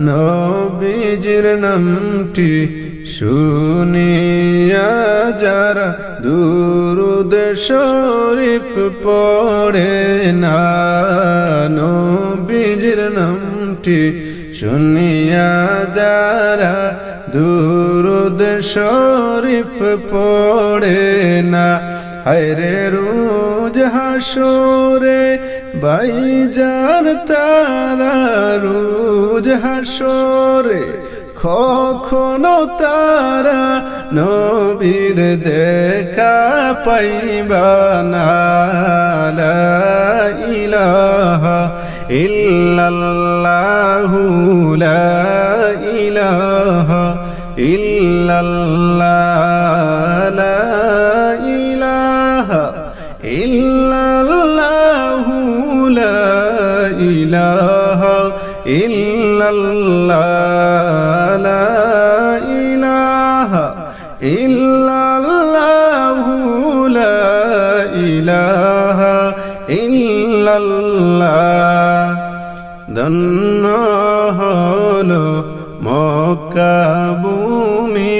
নবীজির নামটি শুনিয়া যারা দুরুদ শরীফ পড়ে না, নবীজির নামটি শুনিয়া যারা দুরুদ শরীফ পড়ে না হরে রোজ হাসরে বাইজার তারা রোজ হাসরে, কখনো তারা নবীর দেখা পাইবা না। লা ইলাহা ইল্লাল্লাহু লা ইলাহা ইল্লাল্লাহ। ইলাহা ইল্লাল্লাহ, লা ইলাহা ইল্লাল্লাহু, লা ইলাহা ইল্লাল্লাহ। ধন্য হলো মক্কা ভূমি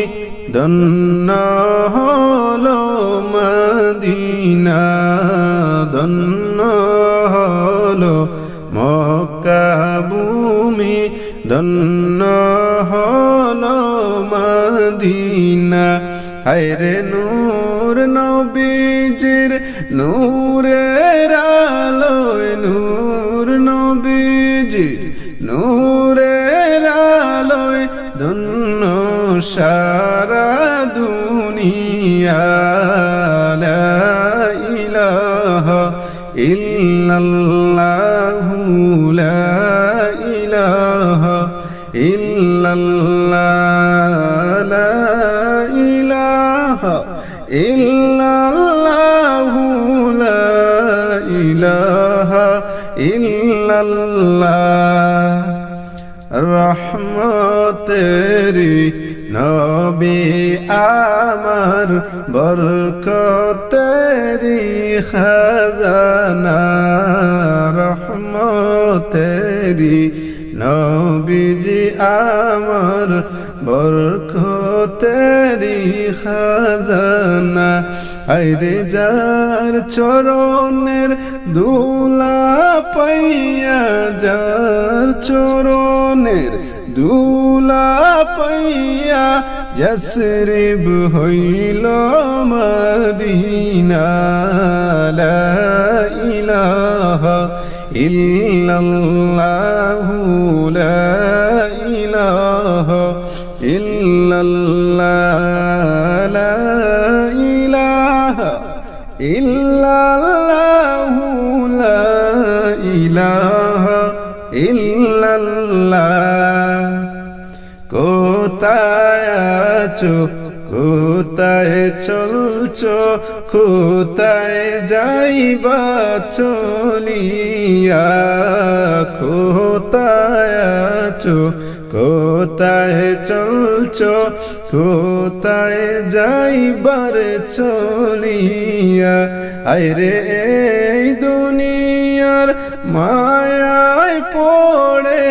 হলো মদিনা, ধন্য ধন্য হল মদিনা। হায়রে নূর ইল্লাল্লাহ রহমতেরি নবী আমার বরকতেরি খাজানা রহমতেরি নবীজি আমার বরকতেরি খাজানা। আইরে যার চরণের দুলা পাইয়া যার চরণের দুলা পাইয়া যশরিব হইল মদিনা লা ইলাহা ইল্লাল্লাহু আছো কোথায় চলছো কোথায় যাইবা চলিয়া কোথায় আছো কোথায় চলছো কোথায় যাইবার চলিয়া। আইরে এই দুনিয়ার মায়ায় পড়ে,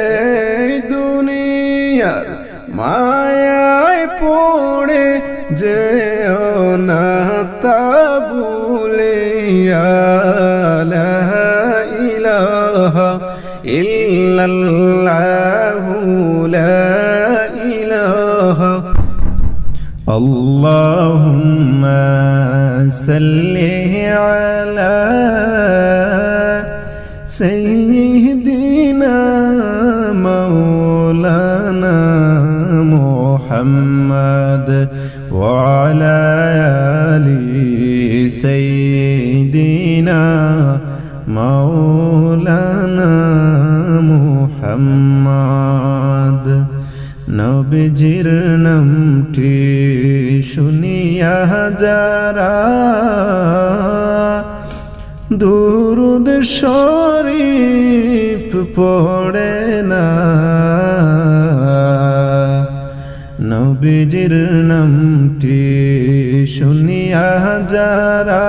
এই দুনিয়ার মায়ায় পড়ে যে না তা ভুলিয়া লা ইলাহা ইল্লাল্লাহু লা ইলাহা اللهم صل على سيدنا مولانا محمد وعلى آل سيدنا মাওলানা মুহাম্মদ নবীজির নামটি শুনিয়া যারা দুরুদ শরীফ পড়ে না নবীজির নামটি শুনিয়া যারা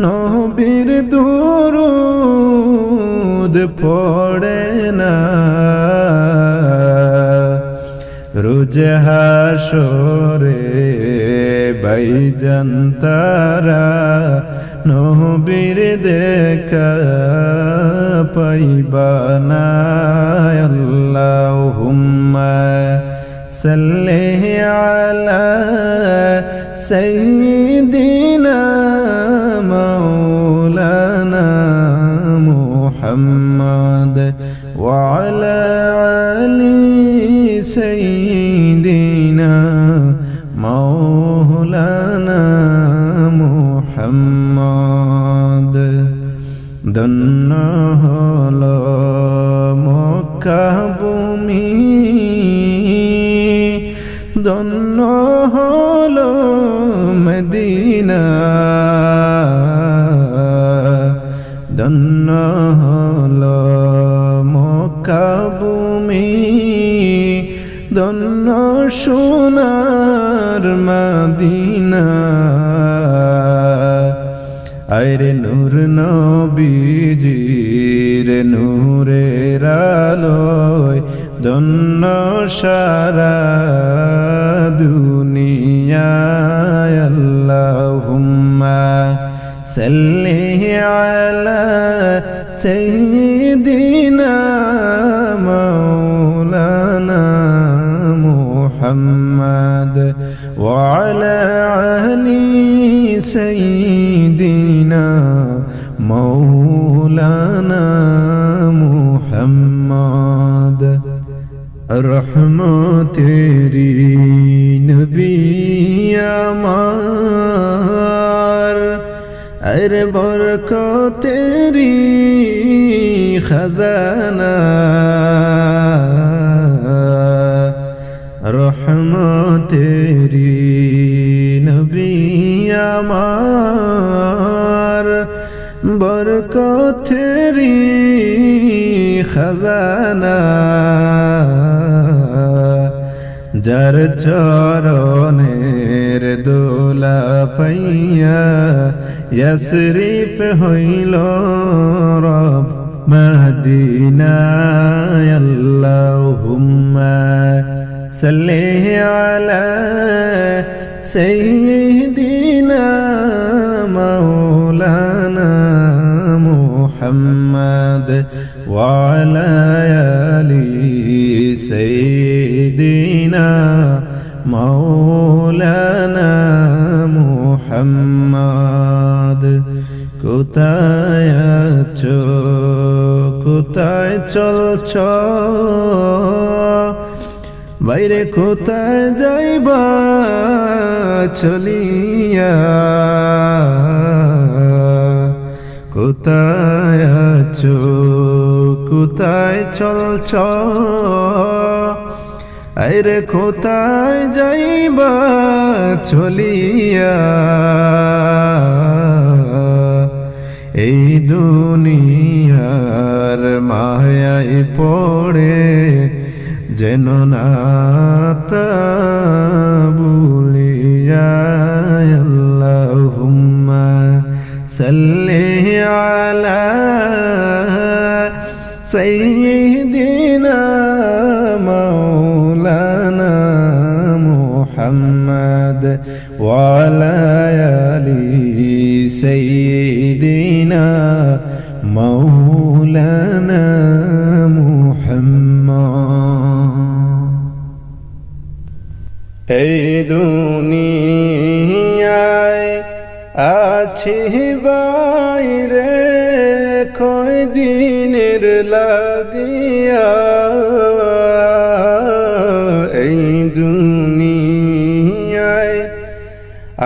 নবীর দুরুদ পড়ে না রোজ হাসরে বাইজান তারা নবীর দেখা পাইবা না আল্লাহুম্মা সাল্লি আলা সাইয়্যিদিনা ধন্য হল মক্কা ভূমি ধন্য সোনার মদিনা। আরে নূর নবীজির নূরের আলোয় ধন্য সারা على سيدنا مولانا محمد وعلى علي سيدنا مولانا محمد. الرحمة تري نبي يا مولانا আর বরকত তেরি খজানা। রহমতেরি নবী আমার। বরকতেরি খজানা। যার চরণের দোলা পাইয়া يسريف هيل رب مهدينا يا اللهم صل على سيدنا مولانا محمد وعلى يالي سيدنا مولانا محمد কোথায় আছো? কোথায় চলছ? বাইরে কোথায় যাইবা? চলিয়া। কোথায় আছো? কোথায় চলছ? আরে কোথায় যাইবা? চলিয়া। এই দুনিয়ার মায়াই পড়ে যেন না বলিয়া আল্লাহুম্মা সাল্লি আলা সাইয়্যিদিনা মাওলানা মুহাম্মদ ওয়া আলা سيدنا مولانا محمد এই দুনিয়ায় আছি বাইরে কয় দিনের লাগিয়া এই দুনিয়ায়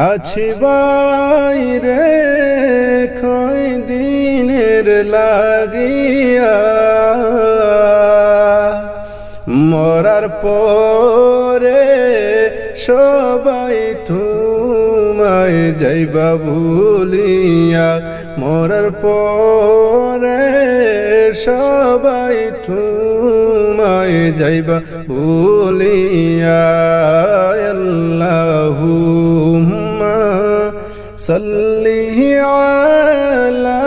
আছি বাইরে কই দিনের লাগিয়া মরার পরে সবাই তোমায় যাইবা ভুলিয়া মরার পরে সবাই তোমায় যাইবা ভুলিয়া আল্লাহুম্মা সাল্লি আলা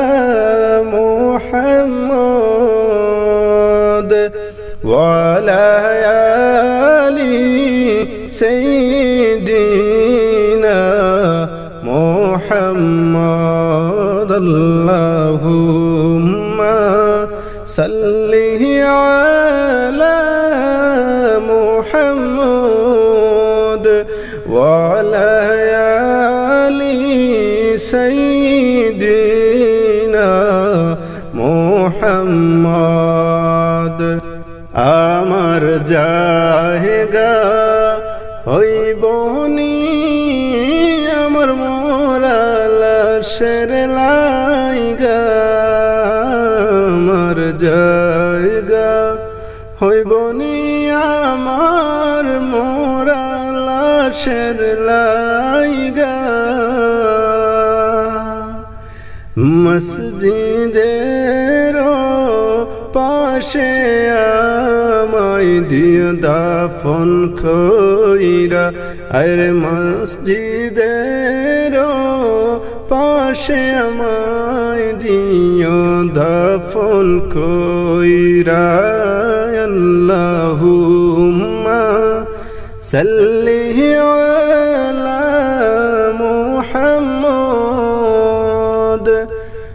মোহাম্মদ। আমার জাহেগা হইব বনি আমার মোরালা শের লাইগা। আমার জায়গা হইব বনি আমার মোরালা শের লাইগা। মসজিদের পাশে আমায় দিও দাফন কইরা, আরে মসজিদের পাশে আমায় দিও দাফন কইরা, আল্লাহুম্মা সাল্লি আলা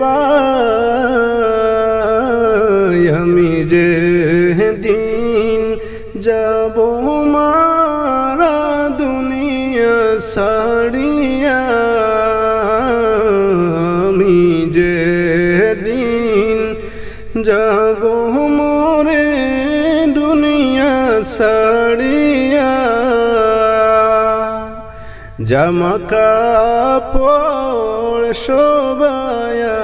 ভাই, আমি যে দিন যাব মারা দুনিয়া সাড়িয়া আমি যে দিন যাব মোরে দুনিয়া সাড়িয়া জামা কাপড় তোমরা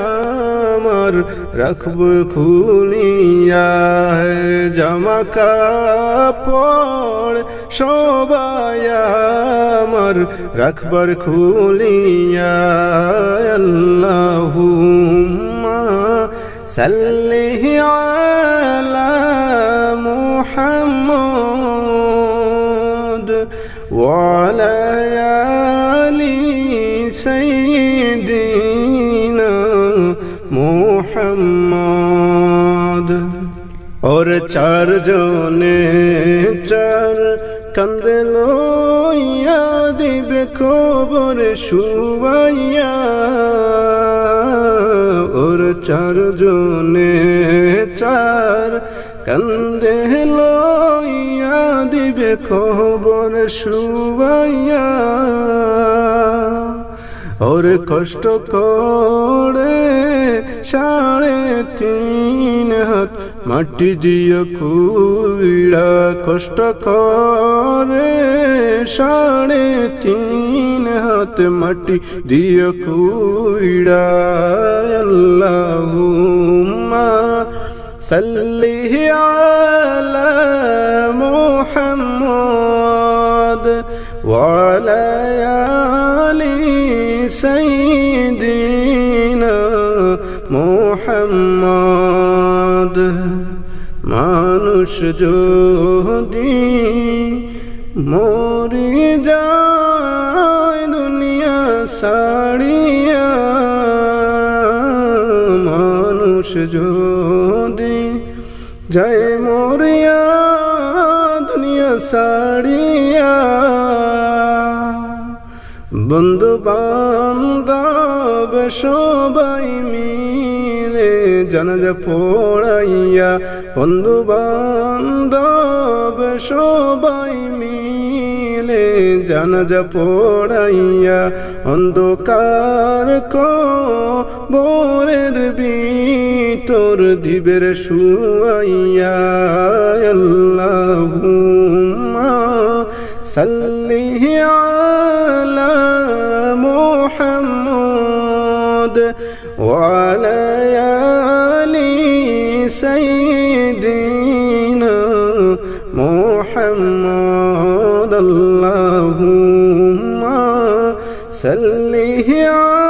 আমার রাখব খুলিয়া জামা কাপড়, সবাই আমার রাখবার খুলিয়া আল্লাহু সাল্লি আলা মুহাম্মদ ওয়া সঈদিনা মোহাম্মদ ওর চার জনে চার কান্দে লইয়া দিবে খবর শুয়াইয়া ওর চার জনে চার কান্দে লইয়া দিবে খবর শুয়াইয়া ওর কষ্ট করে সাড়ে তিন হাত মাটি দিয়ে কুড়া কষ্ট করে সাড়ে তিন হাত মাটি দিয়ে কুড়া আল্লাহ সাল্লিহ আলা سيدنا محمد মানুষ যদি মরি যায় দুনিয়া সাড়িয়া মানুষ যদি যায় মরিয়া দুনিয়া সাড়িয়া সবাই মিলে জানাজা পড়াইয়া বন্ধু বান্ধব সবাই মিলে জানাজা পড়াইয়া, অন্ধকার কবরের ভিতর দিবের শুয়াইয়া, আল্লাহুম্মা সাল্লি আলা মুহাম্মদ। وعلى آل سيدنا محمد اللهم صل على